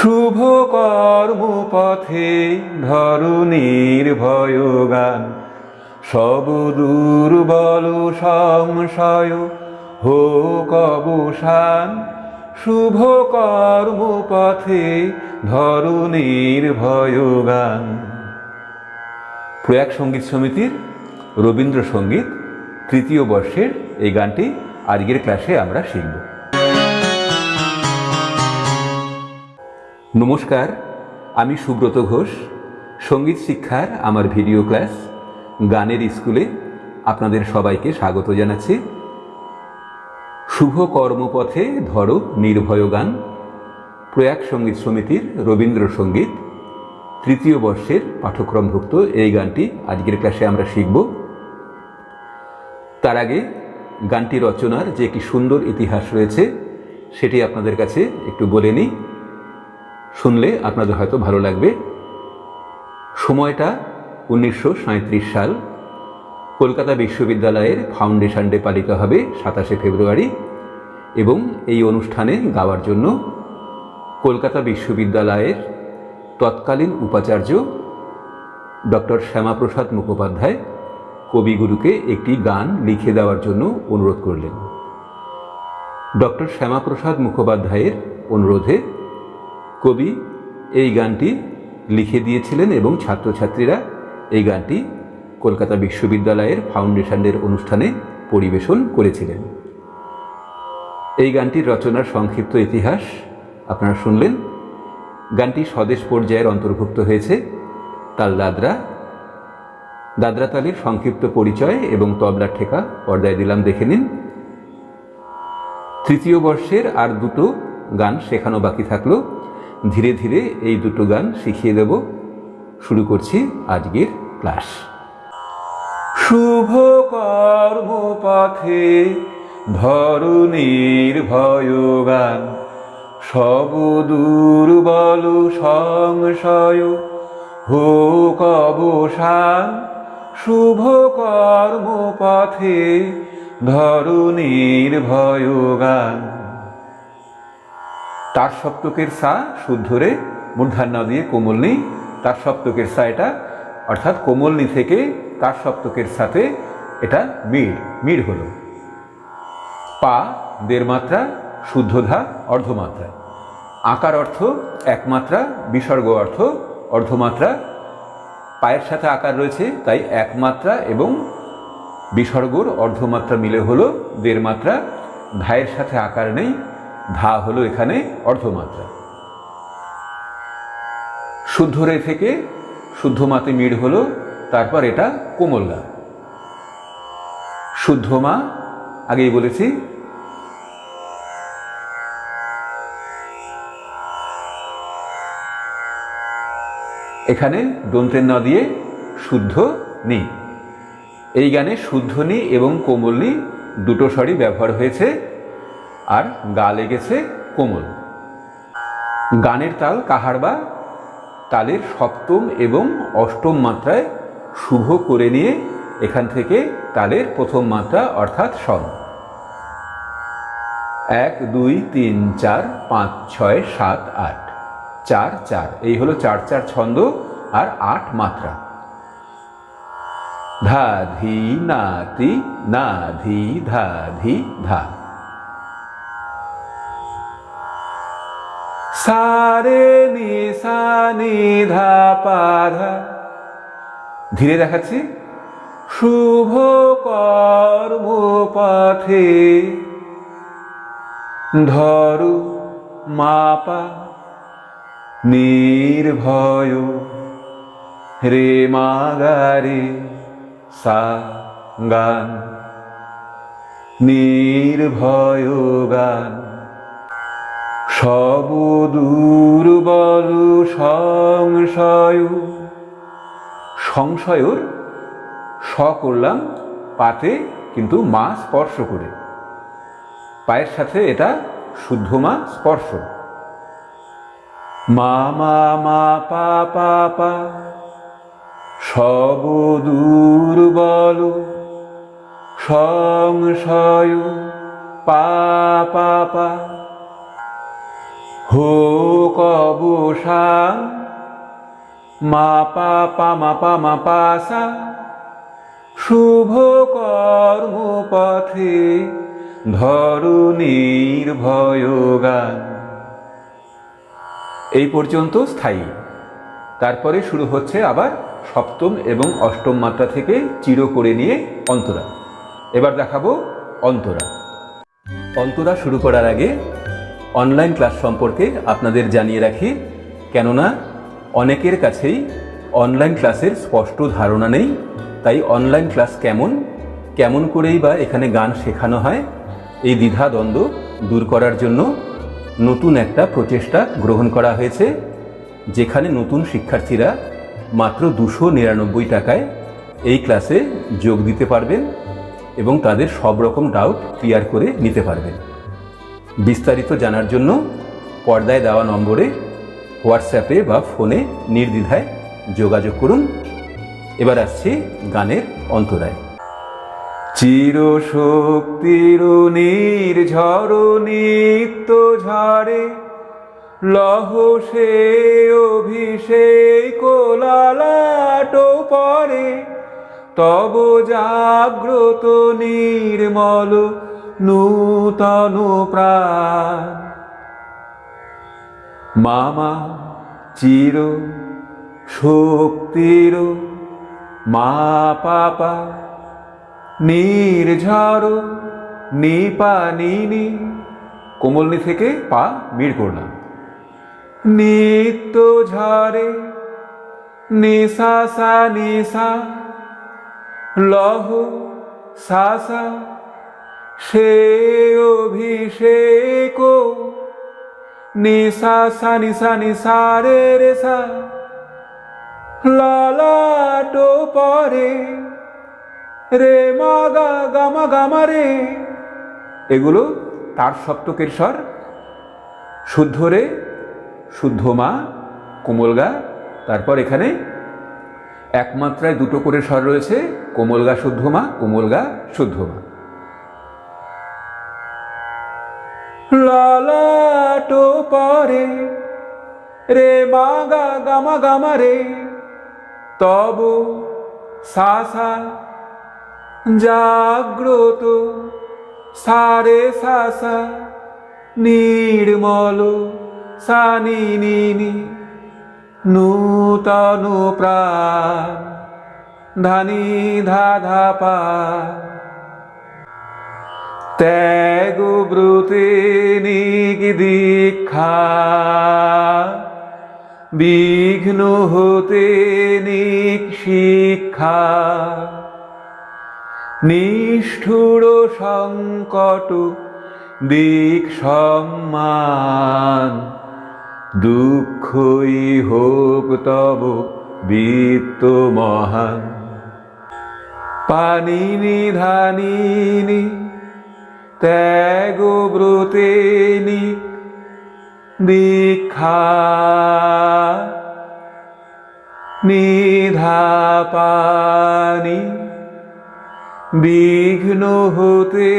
শুভ কর্মপথে ধরুণীর ভয়গান সব দুর্বল সংশয় হোক অবসান শুভ কর্মপথে ধরুণীর ভয়গান প্রয়াগ সংগীত সমিতির রবীন্দ্রসঙ্গীত তৃতীয় বর্ষের এই গানটি আজকের ক্লাসে আমরা শিখব। নমস্কার, আমি সুব্রত ঘোষ, সংগীত শিক্ষার আমার ভিডিও ক্লাস গানের স্কুলে আপনাদের সবাইকে স্বাগত জানাচ্ছি। শুভ কর্মপথে ধরো নির্ভয় গান, প্রয়াগ সংগীত সমিতির রবীন্দ্রসঙ্গীত তৃতীয় বর্ষের পাঠ্যক্রমভুক্ত এই গানটি আজকের ক্লাসে আমরা শিখব। তার আগে গানটি রচনার যে একটি সুন্দর ইতিহাস রয়েছে, সেটি আপনাদের কাছে একটু বলে নিই। শুনলে আপনাদের হয়তো ভালো লাগবে। সময়টা উনিশশো সাঁইত্রিশ সাল। কলকাতা বিশ্ববিদ্যালয়ের ফাউন্ডেশন ডে পালিত হবে সাতাশে ফেব্রুয়ারি এবং এই অনুষ্ঠানে গাওয়ার জন্য কলকাতা বিশ্ববিদ্যালয়ের তৎকালীন উপাচার্য ডক্টর শ্যামাপ্রসাদ মুখোপাধ্যায় কবিগুরুকে একটি গান লিখে দেওয়ার জন্য অনুরোধ করলেন। ডক্টর শ্যামাপ্রসাদ মুখোপাধ্যায়ের অনুরোধে কবি এই গানটি লিখে দিয়েছিলেন এবং ছাত্রছাত্রীরা এই গানটি কলকাতা বিশ্ববিদ্যালয়ের ফাউন্ডেশনের অনুষ্ঠানে পরিবেশন করেছিলেন। এই গানটির রচনার সংক্ষিপ্ত ইতিহাস আপনারা শুনলেন। গানটি স্বদেশ পর্যায়ের অন্তর্ভুক্ত হয়েছে। তাল দাদরা দাদরা তালের সংক্ষিপ্ত পরিচয় এবং তবলার ঠেকা পর্দায় দিলাম, দেখে নিন। তৃতীয় বর্ষের আর দুটো গান শেখানো বাকি থাকল। ধীরে ধীরে এই দুটো গান শিখিয়ে দেব। শুরু করছি আজকের ক্লাস। শুভ কর্মপথে ধরুণীর ভয়গান সব দুর্বল সংশয় হোক অবসান। শুভ কর্মপথে ভয় ভয়গান তার সপ্তকের সা শুদ্ধরে মূর্ধান্য দিয়ে কোমলনি তার সপ্তকের সা এটা, অর্থাৎ কোমলনি থেকে তার সপ্তকের সাথে এটা মিড় মিড় হলো। পা দেড় মাত্রা, শুদ্ধধা অর্ধমাত্রা। আকার অর্থ একমাত্রা বিসর্গ অর্থ অর্ধমাত্রা। পায়ের সাথে আকার রয়েছে, তাই একমাত্রা এবং বিসর্গর অর্ধমাত্রা মিলে হলো দেড় মাত্রা। ধায়ের সাথে আকার নেই ধা হলো এখানে অর্ধমাত্রা। শুদ্ধ রে থেকে শুদ্ধ মাতে মিড় হলো, তারপর এটা কোমল গা শুদ্ধ মা, আগেই বলেছি, এখানে দন্তের ন দিয়ে শুদ্ধ নি। এই গানে শুদ্ধ নি এবং কোমল নি দুটো স্বরই ব্যবহার হয়েছে আর গা লেগেছে কোমল। গানের তাল কাহারবা তালের সপ্তম এবং অষ্টম মাত্রায় শুভ করে নিয়ে এখান থেকে তালের প্রথম মাত্রা অর্থাৎ সন এক, দুই, তিন, চার, পাঁচ, ছয়, সাত, আট। চার চার, এই হলো চার চার ছন্দ আর আট মাত্রা। ধা, ধি, না, তি, না, ধি, ধা ধি, ধা। সারে নি সা নি ধা পা ধা ধীরে দেখাচ্ছি। শুভ কর্ম পথে ধরু মাপা নির্ভয় রে মাগারে সা গান নির্ভয় গান। সব দুর্বল সংশয়। স করলাম পাতে কিন্তু মা স্পর্শ করে। পায়ের সাথে এটা শুদ্ধ মা স্পর্শ। মা মা মা, পা পা পা। সব দুর্বল সংশয়। পা পা পা। হো কবসা মা পা পা মা পা মা পা সা। শুভ কর্ম পথে ধরুণীর ভয়গান এই পর্যন্ত স্থায়ী। তারপরে শুরু হচ্ছে আবার সপ্তম এবং অষ্টম মাত্রা থেকে চির করে নিয়ে অন্তরা। এবার দেখাবো অন্তরা। অন্তরা শুরু করার আগে অনলাইন ক্লাস সম্পর্কে আপনাদের জানিয়ে রাখি, কেননা অনেকের কাছেই অনলাইন ক্লাসের স্পষ্ট ধারণা নেই, তাই অনলাইন ক্লাস কেমন কেমন করেই বা এখানে গান শেখানো হয়, এই দ্বিধা দ্বন্দ্ব দূর করার জন্য নতুন একটা প্রচেষ্টা গ্রহণ করা হয়েছে, যেখানে নতুন শিক্ষার্থীরা মাত্র দুশো নিরানব্বই টাকায় এই ক্লাসে যোগ দিতে পারবেন এবং তাদের সব রকম ডাউট ক্লিয়ার করে নিতে পারবেন। বিস্তারিত জানার জন্য পর্দায় দেওয়া নম্বরে হোয়াটসঅ্যাপে বা ফোনে নির্দ্বিধায় যোগাযোগ করুন। এবার আসছি গানের অন্তরায়। চির শক্তির নির্ঝর নিত্য ঝরে লহ সে অভিষেক লালাট পরে, তব জাগ্রত নির্মল নূতন প্রাণ মামা চির শক্তির, মা পাপা নির্ঝর নিপা নিনি কোমলনি থেকে পা মিড় করলাম নিত্য ঝরে নিশা সা নিশা, লহ সাসা সে অভিষেক নিশা, সা, নিশা নিশা, রে রে, সা। লালাটো পরে রে, মা, গা গামা গামা রে। এগুলো তার সপ্তকের স্বর। শুদ্ধ রে, শুদ্ধ মা, কোমল গা, তারপর এখানে একমাত্রায় দুটো করে স্বর রয়েছে, কোমল গা শুদ্ধ মা, কোমল গা শুদ্ধ মা। লালাটো পরে রে মা গা গামা গামা রে। তব সাসা জাগ্রত, সারে সাসা নির্মল নিনি নূতন প্রাণ ধানি ধা ধা পা ত্যাগ ব্রতে নিক দীক্ষা। বিঘ্ন হতে নিক শিক্ষা। নিষ্ঠুর সংকট দিক সম্মান। দুঃখই হোক তব বিত্ত মহান। পানিনি ধানিনি ত্যাগ ব্রতে নিক দীক্ষা নিধা পানি বিঘ্ন হতে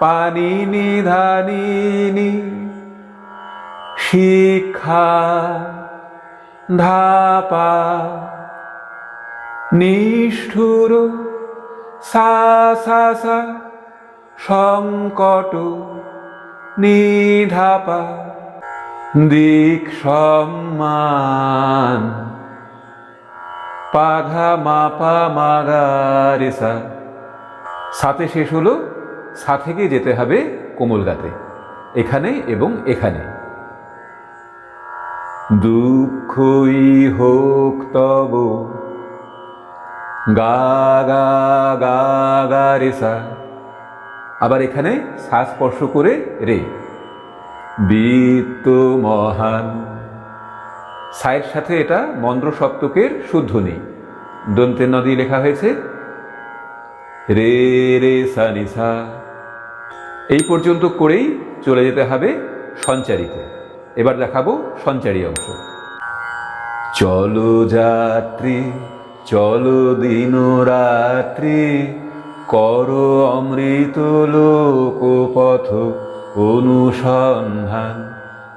পানি নিধানিনি শিক্ষা ধাপা নিষ্ঠুর সা সা সা সংকট নিধাপা দিক সম্মান। পাঘা মাপা মাগারেসা সাথে শেষ হলো সা থেকে যেতে হবে কোমল গাতে এখানে এবং এখানে। দুঃখই হোক তব, গা গা গা গা রে সা আবার এখানে সা স্পর্শ করে রে। বিত্ত মহান। সায়ের সাথে এটা মন্দ্র সপ্তকের শুদ্ধ নেই। দন্তের নদী লেখা হয়েছে, রে রে সা নি সা এই পর্যন্ত করেই চলে যেতে হবে সঞ্চারিতে। এবার দেখাবো সঞ্চারী অংশ। চলো যাত্রী, চলো দিন রাত্রি কর অমৃত লোক পথ অনুসন্ধান।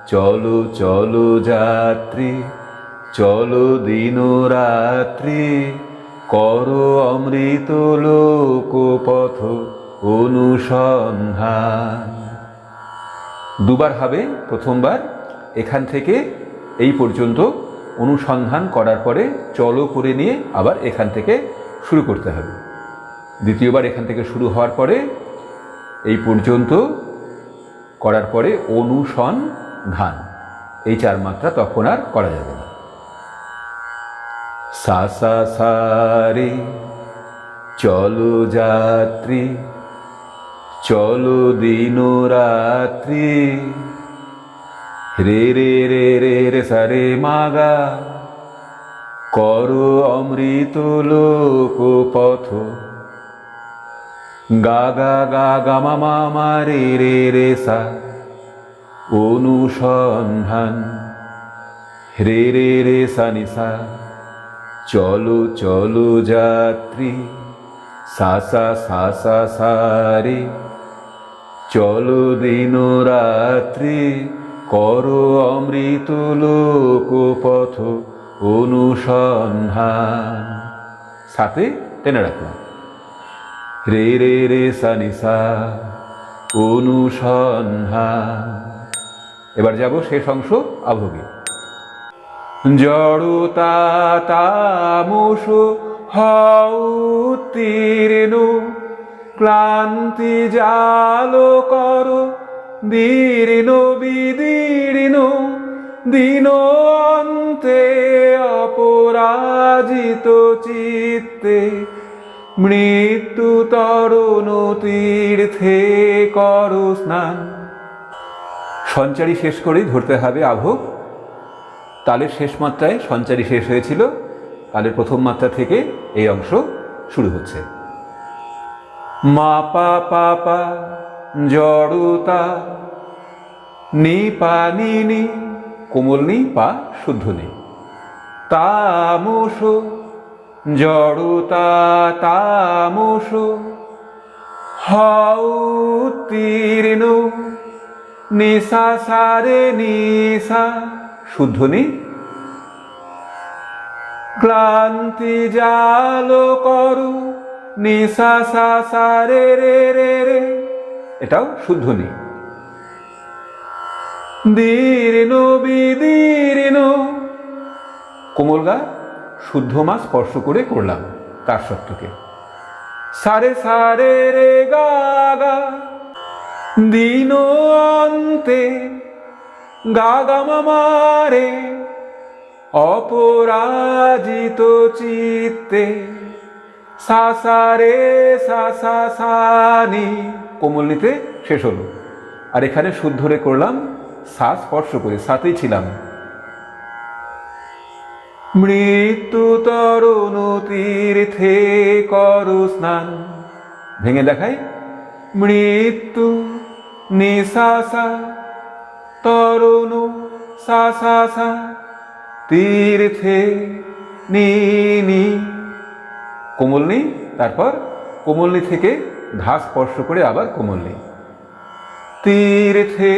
চলো চলো যাত্রী, চলো দিন রাত্রি করো অমৃত লোক পথ অনুসন্ধান। দুবার হবে প্রথমবার। এখান থেকে এই পর্যন্ত অনুসন্ধান করার পরে চলো করে নিয়ে আবার এখান থেকে শুরু করতে হবে। দ্বিতীয়বার এখান থেকে শুরু হওয়ার পরে, এই পর্যন্ত করার পরে অনুসন্ধান এই চার মাত্রা তখন আর করা যাবে না। সা সা চলো যাত্রী, চলো দিন রাত্রি। রে রে রে রে রে সারে মাগা করো অমৃত লোক পথ গা গা গা গা মা মা মা রে রে রে সা। অনুসন্ধান। রে রে রে সা নি সা। চলো চলো যাত্রী। সা সা সা সা সা রে। চলো দিন রাত্রি। করো অমৃত লোক পথ অনুসন্ধান। সাথে টেনে রাখলাম। রে রে রে সা নি সা অনুসন্ধান। এবার যাব শেষ অংশ আভোগে জড়তা তামস হীর্ণ ক্লান্তি জালো কর দীর্ণ বিদীর্ণ, দিন অন্তে অপরাজিত চিত্তে মৃত্যু তরুণ তীর্থে কর স্নান। সঞ্চারী শেষ করেই ধরতে হবে আভোগ। তালের শেষ মাত্রায় সঞ্চারী শেষ হয়েছিল। তালের প্রথম মাত্রা থেকে এই অংশ শুরু হচ্ছে। মা পা জড়তা নি কোমল নি পা শুদ্ধ নেই তামস জড়তা তামস হীর্ণ নিশা সারে নিশা, শুদ্ধ নি? ক্লান্তি জালো করু, নিশা সা সারে রে রে রে, এটাও শুদ্ধ নি। দীর্ণ বিদীর্ণ, কোমল গা শুদ্ধ মা স্পর্শ করে করলাম তার সত্যকে। সারে সারে রে গা গা, দিন অন্তে গা মামারে অপরাজিত চিত্তে সা সা রে, সা সা সা নি। কোমল নিতে শেষ হলো। আর এখানে শুদ্ধ রে করলাম, সা স্পর্শ করে সাথেই ছিলাম। মৃত্যু তরুণ তীর্থে করু স্নান। ভেঙে দেখাই। মৃত্যু নিশাসা তরুণ সা সা সা তীর্থে নি কোমলনি, তারপর কোমলনি থেকে ধা স্পর্শ করে আবার কোমলনি। তীর্থে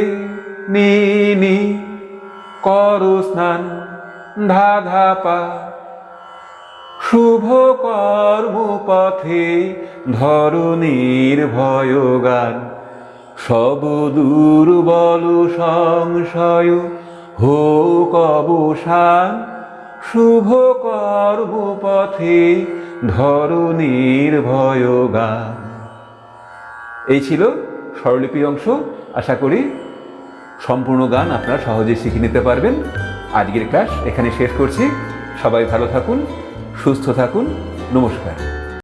নি করু স্নান। ধা পা শুভ কর্ম পথে ধরণীর ভয়গান সব দুর্বল সংশয় হোক অবসান শুভ কর্ম পথে ধরণীর ভয়গান এই ছিল স্বরলিপি অংশ। আশা করি সম্পূর্ণ গান আপনারা সহজে শিখে নিতে পারবেন। আজকের ক্লাস এখানে শেষ করছি। সবাই ভালো থাকুন সুস্থ থাকুন নমস্কার।